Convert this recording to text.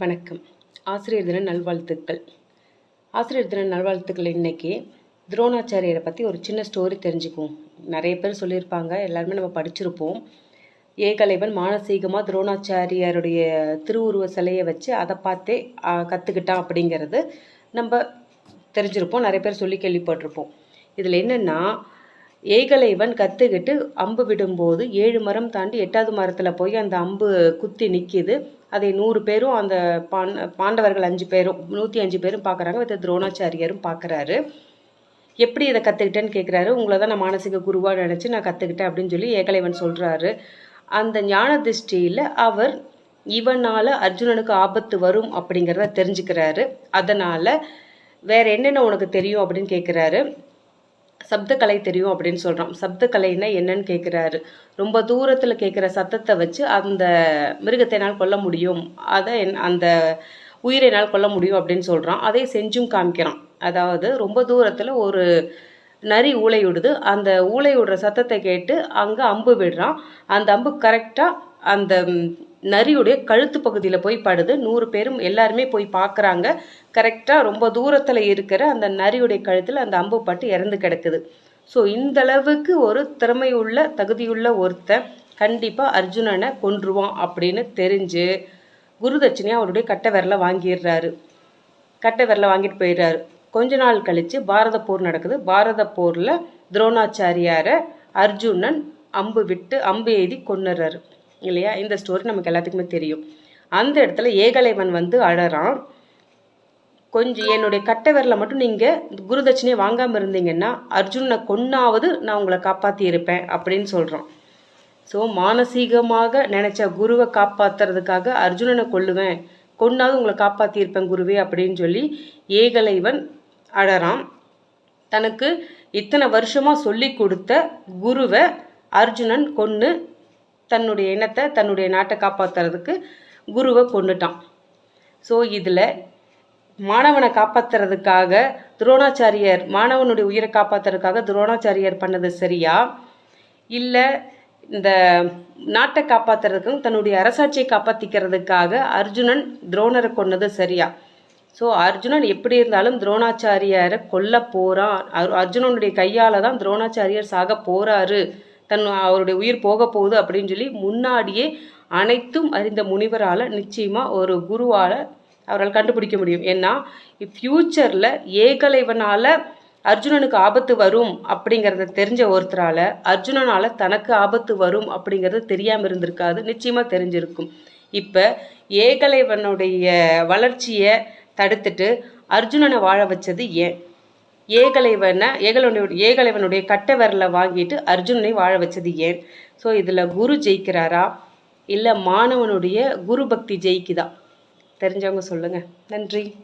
வணக்கம். ஆசிரியர் தின நல்வாழ்த்துக்கள். ஆசிரியர் தின நல்வாழ்த்துக்கள் இன்றைக்கி துரோணாச்சாரியரை பற்றி ஒரு சின்ன ஸ்டோரி தெரிஞ்சுக்குவோம். நிறைய பேர் சொல்லியிருப்பாங்க. எல்லாருமே நம்ம படிச்சிருப்போம். ஏகலைவன் மானசீகமாக துரோணாச்சாரியாருடைய திருவுருவ சிலையை வச்சு அதை பார்த்தே கற்றுக்கிட்டான் அப்படிங்கிறது நம்ம தெரிஞ்சிருப்போம். நிறைய பேர் சொல்லி கேள்விப்பட்டிருப்போம். இதில் என்னென்னா ஏகலைவன் கற்றுக்கிட்டு அம்பு விடும்போது ஏழு மரம் தாண்டி எட்டாவது மரத்தில் போய் அந்த அம்பு குத்தி நிற்கிது அதை நூறு பேரும் அந்த பாண் பாண்டவர்கள் அஞ்சு பேரும் நூற்றி அஞ்சு பேரும் பார்க்குறாங்க வித் துரோணாச்சாரியரும் பார்க்குறாரு எப்படி இதை கற்றுக்கிட்டேன்னு கேட்குறாரு உங்களை தான் நான் மானசீக குருவாக நினச்சி நான் கற்றுக்கிட்டேன் அப்படின்னு சொல்லி ஏகலைவன் சொல்கிறாரு அந்த ஞான திருஷ்டியில் அவர் இவனால் அர்ஜுனனுக்கு ஆபத்து வரும் அப்படிங்கிறத தெரிஞ்சுக்கிறாரு. அதனால் வேற என்னென்ன உனக்கு தெரியும் அப்படின்னு கேட்குறாரு சப்தக்கலை தெரியும் அப்படின்னு சொல்கிறோம் சப்தக்கலைன்னா என்னன்னு கேட்குறாரு ரொம்ப தூரத்தில் கேட்குற சத்தத்தை வச்சு அந்த மிருகத்தினால் கொல்ல முடியும். அதை அந்த உயிரினால் கொல்ல முடியும் அப்படின்னு சொல்கிறான் அதை செஞ்சும் காமிக்கிறான் அதாவது ரொம்ப தூரத்தில் ஒரு நரி ஊளை விடுது. அந்த ஊளை விடுற சத்தத்தை கேட்டு அங்கே அம்பு விடுறான். அந்த அம்பு கரெக்டாக அந்த நரியுடைய கழுத்து பகுதியில் போய் படுது. நூறு பேரும் எல்லாருமே போய் பார்க்குறாங்க கரெக்டாக ரொம்ப தூரத்தில் இருக்கிற அந்த நரியுடைய கழுத்தில் அந்த அம்பு பட்டு இறந்து கிடக்குது. ஸோ இந்த அளவுக்கு ஒரு திறமையுள்ள தகுதியுள்ள ஒருத்தன் கண்டிப்பாக அர்ஜுனனை கொன்றுவான் அப்படின்னு தெரிஞ்சு குருதட்சணையாக அவருடைய கட்டை விரலை வாங்கிடுறாரு. கட்டை விரலை வாங்கிட்டு போயிடுறாரு. கொஞ்ச நாள் கழித்து பாரத போர் நடக்குது. பாரத போரில் துரோணாச்சாரியாரை அர்ஜுனன் அம்பு விட்டு அம்பு எழுதி கொண்டுறாரு இல்லையா? இந்த ஸ்டோரி நமக்கு எல்லாத்துக்குமே தெரியும். அந்த இடத்துல ஏகலைவன் வந்து அழறான். கொஞ்சம் என்னுடைய கட்டை விரல மட்டும் நீங்கள் குருதட்சணையை வாங்காமல் இருந்தீங்கன்னா அர்ஜுனை கொன்னாவது நான் உங்களை காப்பாற்றி இருப்பேன் அப்படின்னு சொல்கிறான் ஸோ மானசீகமாக நினச்ச குருவை காப்பாற்றுறதுக்காக அர்ஜுனனை கொள்ளுவேன் கொன்னாவது உங்களை காப்பாற்றியிருப்பேன் குருவே அப்படின்னு சொல்லி ஏகலைவன் அழறான். தனக்கு இத்தனை வருஷமாக சொல்லி கொடுத்த குருவை அர்ஜுனன் கொன்று தன்னுடைய இனத்தை தன்னுடைய நாட்டை காப்பாற்றுறதுக்கு குருவை கொண்டுட்டான். ஸோ இதில் மாணவனை காப்பாற்றுறதுக்காக துரோணாச்சாரியர் மாணவனுடைய உயிரை காப்பாற்றுறதுக்காக துரோணாச்சாரியர் பண்ணது சரியா? இல்லை இந்த நாட்டை காப்பாற்றுறதுக்கும் தன்னுடைய அரசாட்சியை காப்பாற்றிக்கிறதுக்காக அர்ஜுனன் துரோணரை கொன்னது சரியா? ஸோ அர்ஜுனன் எப்படி இருந்தாலும் துரோணாச்சாரியாரை கொல்ல போகிறான் அர்ஜுனனுடைய கையால் தான் துரோணாச்சாரியர் சாக போகிறாரு தன் அவருடைய உயிர் போக போகுது அப்படின்னு சொல்லி முன்னாடியே அனைத்தும் அறிந்த முனிவரால் நிச்சயமாக ஒரு குருவால் அவரால் கண்டுபிடிக்க முடியும். ஏன்னா ஃப்யூச்சரில் ஏகலைவனால் அர்ஜுனனுக்கு ஆபத்து வரும் அப்படிங்கிறத தெரிஞ்ச ஒருத்தரால் அர்ஜுனனால் தனக்கு ஆபத்து வரும் அப்படிங்கிறது தெரியாமல் இருந்திருக்காது நிச்சயமாக தெரிஞ்சிருக்கும். இப்போ ஏகலைவனுடைய வளர்ச்சியை தடுத்துட்டு அர்ஜுனனை வாழ வச்சது ஏன்? ஏகலைவனை ஏகலவனுடைய ஏகலைவனுடைய கட்ட வாங்கிட்டு அர்ஜுனனை வாழ வச்சது ஏன்? ஸோ இதில் குரு ஜெயிக்கிறாரா? இல்லை மாணவனுடைய குரு பக்தி ஜெயிக்குதா? தெரிஞ்சவங்க சொல்லுங்கள் நன்றி.